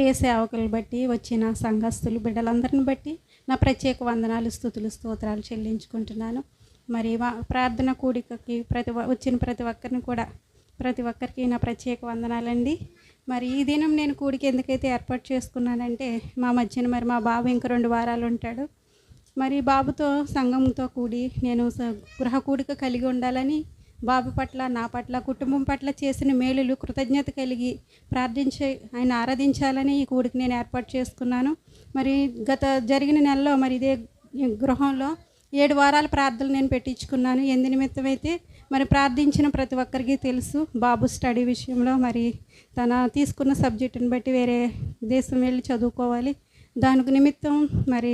ప్రియ సేవకులు బట్టి వచ్చిన సంఘస్థులు బిడ్డలందరిని బట్టి నా ప్రత్యేక వందనాలు స్థుతులు స్తోత్రాలు చెల్లించుకుంటున్నాను. మరి ప్రార్థన కూడికకి ప్రతి వచ్చిన ప్రతి ఒక్కరిని కూడా ప్రతి ఒక్కరికి నా ప్రత్యేక వందనాలండి. మరి ఈ దినం నేను కూడికి ఎందుకైతే ఏర్పాటు చేసుకున్నానంటే మా మధ్యన మరి మా బాబు ఇంక రెండు వారాలు ఉంటాడు. మరి బాబుతో సంఘంతో కూడి నేను స- గృహ కూడిక కలిగి ఉండాలని బాబు పట్ల నా పట్ల కుటుంబం పట్ల చేసిన మేలులు కృతజ్ఞత కలిగి ప్రార్థించే ఆయన ఆరాధించాలని ఈ కూడికి నేను ఏర్పాటు చేసుకున్నాను. మరి గత జరిగిన నెలలో మరి ఇదే గృహంలో ఏడు వారాల ప్రార్థనలు నేను పెట్టించుకున్నాను. ఎందు నిమిత్తమైతే మరి ప్రార్థించిన ప్రతి ఒక్కరికి తెలుసు బాబు స్టడీ విషయంలో మరి తన తీసుకున్న సబ్జెక్టుని బట్టి వేరే దేశం వెళ్ళి చదువుకోవాలి. దానికి నిమిత్తం మరి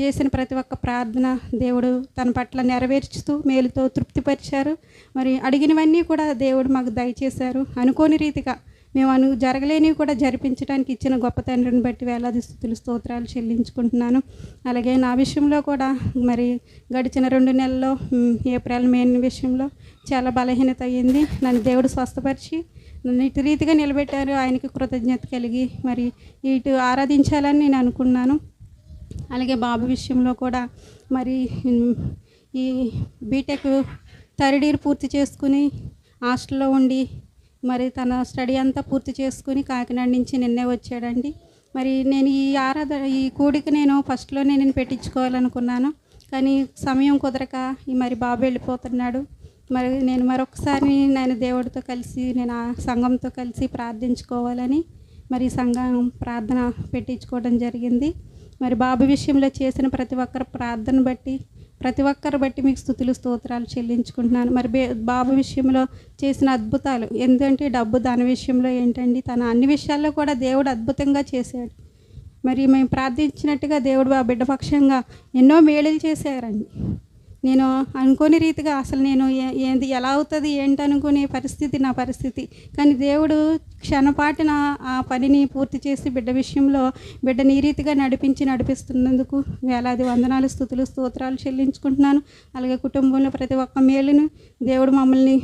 చేసిన ప్రతి ఒక్క ప్రార్థన దేవుడు తన పట్ల నెరవేర్చుతూ మేలుతో తృప్తిపరిచారు. మరి అడిగినవన్నీ కూడా దేవుడు మాకు దయచేశారు. అనుకోని రీతిగా మేము అను జరగలేనివి కూడా జరిపించడానికి ఇచ్చిన గొప్ప తండ్రిని బట్టి వేలాది స్థుతులు స్తోత్రాలు చెల్లించుకుంటున్నాను. అలాగే నా విషయంలో కూడా మరి గడిచిన రెండు నెలల్లో ఏప్రిల్ మే విషయంలో చాలా బలహీనత అయ్యింది. నన్ను దేవుడు స్వస్థపరిచి నన్ను ఇటు రీతిగా నిలబెట్టారు. ఆయనకి కృతజ్ఞత కలిగి మరి ఇటు ఆరాధించాలని నేను అనుకున్నాను. అలాగే బాబు విషయంలో కూడా మరి ఈ బీటెక్ థర్డ్ ఇయర్ పూర్తి చేసుకుని హాస్టల్లో ఉండి మరి తన స్టడీ అంతా పూర్తి చేసుకుని కాకినాడ నుంచి నిన్నే వచ్చాడండి. మరి నేను ఈ ఆరాధన ఈ కూడిక నేను ఫస్ట్లోనే నేను పెట్టించుకోవాలనుకున్నాను. కానీ సమయం కుదరక ఈ మరి బాబు వెళ్ళిపోతున్నాడు. మరి నేను మరొకసారి నేను దేవుడితో కలిసి నేను ఆ సంఘంతో కలిసి ప్రార్థించుకోవాలని మరి సంఘం ప్రార్థన పెట్టించుకోవడం జరిగింది. మరి బాబు విషయంలో చేసిన ప్రతి ఒక్కరి ప్రార్థన బట్టి ప్రతి ఒక్కరు బట్టి మీకు స్థుతులు స్తోత్రాలు చెల్లించుకుంటున్నాను. మరి బాబు విషయంలో చేసిన అద్భుతాలు ఎందుకంటే డబ్బు ధన విషయంలో ఏంటండి? తన అన్ని విషయాల్లో కూడా దేవుడు అద్భుతంగా చేశాడు. మరి మేము ప్రార్థించినట్టుగా దేవుడు ఆ బిడ్డ పక్షంగా ఎన్నో మేళలు చేశారండి. నేను అనుకోని రీతిగా అసలు నేను ఏ- ఏంది ఎలా అవుతుంది ఏంటి అనుకునే పరిస్థితి నా పరిస్థితి. కానీ దేవుడు క్షణపాటిన ఆ పనిని పూర్తి చేసి బిడ్డ విషయంలో బిడ్డని ఈ రీతిగా నడిపించి నడిపిస్తున్నందుకు వేలాది వందనాలు స్థుతులు స్తోత్రాలు చెల్లించుకుంటున్నాను. అలాగే కుటుంబంలో ప్రతి ఒక్క మేలును దేవుడు మమ్మల్ని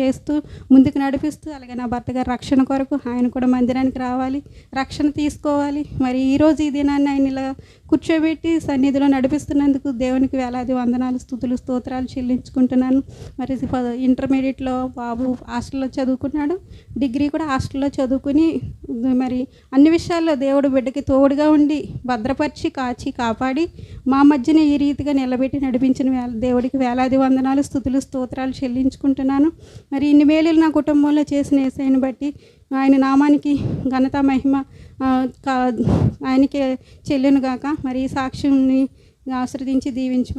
చేస్తూ ముందుకు నడిపిస్తూ అలాగే నా భర్త గారి రక్షణ కొరకు ఆయన కూడా మందిరానికి రావాలి రక్షణ తీసుకోవాలి. మరి ఈరోజు ఈ దినాన్ని ఆయన ఇలా కూర్చోబెట్టి సన్నిధిలో నడిపిస్తున్నందుకు దేవునికి వేలాది వందనాలు స్థుతులు స్తోత్రాలు చెల్లించుకుంటున్నాను. మరి ఇంటర్మీడియట్లో బాబు హాస్టల్లో చదువుకున్నాడు. డిగ్రీ కూడా హాస్టల్లో చదువుకుని మరి అన్ని విషయాల్లో దేవుడు బిడ్డకి తోడుగా ఉండి భద్రపరిచి కాచి కాపాడి మా మధ్యన ఈ రీతిగా నిలబెట్టి నడిపించిన దేవుడికి వేలాది వందనాలు స్థుతులు స్తోత్రాలు చెల్లించుకుంటున్నాను. మరి ఇన్ని మేలులు నా కుటుంబంలో చేసిన ఏసైని బట్టి ఆయన నామానికి ఘనత మహిమ కా- ఆయనకే చెల్లును గాక మరి ఈ సాక్ష్యంని ఆశ్రదించి దీవించు